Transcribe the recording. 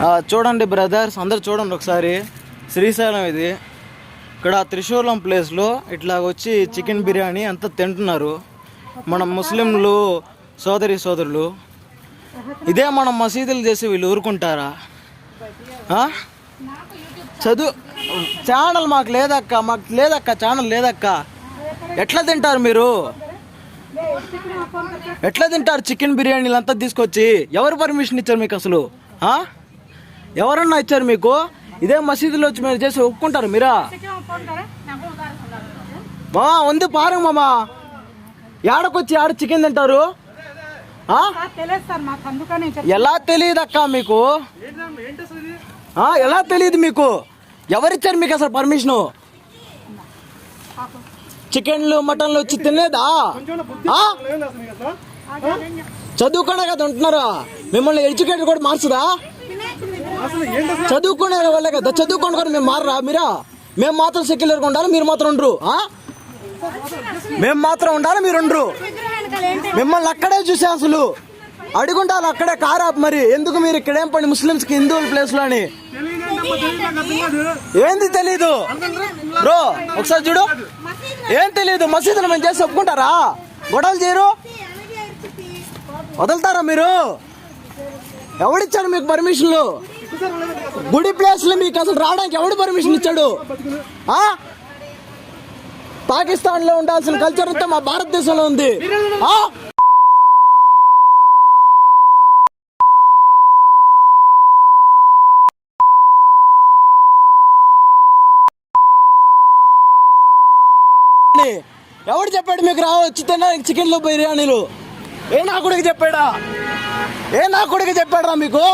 చూడండి బ్రదర్స్ అందరు చూడండి ఒకసారి. శ్రీశైలం ఇది. ఇక్కడ త్రిశూలం ప్లేస్లో ఇట్లా వచ్చి చికెన్ బిర్యానీ అంతా తింటున్నారు. మన ముస్లింలు సోదరి సోదరులు. ఇదే మనం మసీదులు చేసి వీళ్ళు ఊరుకుంటారా? చదువు ఛానల్ మాకు లేదక్క మాకు లేదక్క ఛానల్ లేదక్క. ఎట్లా తింటారు మీరు? ఎట్లా తింటారు చికెన్ బిర్యానీలు అంతా తీసుకొచ్చి? ఎవరు పర్మిషన్ ఇచ్చారు మీకు అసలు? ఆ? ఎవరన్నా ఇచ్చారు మీకు? ఇదే మసీదులో వచ్చి మీరు చేసి ఒప్పుకుంటారు మీరా? మామా ఉంది పారు మామా. ఏడకొచ్చి ఆడ చికెన్ తింటారు? ఎలా తెలియదు అక్క మీకు ఎలా తెలియదు మీకు? ఎవరిచ్చారు మీకు అసలు పర్మిషను? చికెన్లు మటన్లు వచ్చి తినలేదా? ఆ? కదా ఉంటున్నారా? మిమ్మల్ని ఎడ్యుకేటర్ కూడా మార్చుదా చదువుకునే వాళ్ళే కదా చదువుకోండి కూడా మేము మారరా మీరా? మేము మాత్రం సెక్యులర్గా ఉండాలి మీరు మాత్రం ఉండరు మేము మాత్రం ఉండాలి మీరు ఉండరు. మిమ్మల్ని అక్కడే చూసే అసలు. అడుగుంటారు అక్కడే కారా మరి ఎందుకు మీరు ఇక్కడేం పని ముస్లిమ్స్కి హిందువుల ప్లేస్లో అని? ఏంది తెలీదు? బ్రో ఒకసారి చూడు. ఏం తెలీదు మసీదులు మేము చేసి ఒప్పుకుంటారా? గొడవలు చేయరు? వదులుతారా మీరు? ఎవడిచ్చారు మీకు పర్మిషన్లు గుడి ప్లేస్లో మీకు అసలు రావడానికి ఎవడు పర్మిషన్ ఇచ్చాడు? పాకిస్తాన్లో ఉండాల్సిన కల్చర్ అంతా మా భారతదేశంలో ఉంది. ఆ? ఎవడు చెప్పాడు మీకు రావచ్చు తినడానికి చికెన్లు బిర్యానీలు? ఏ నా కొడుకు చెప్పాడా? ఏ నా కొడుకు చెప్పాడా మీకు?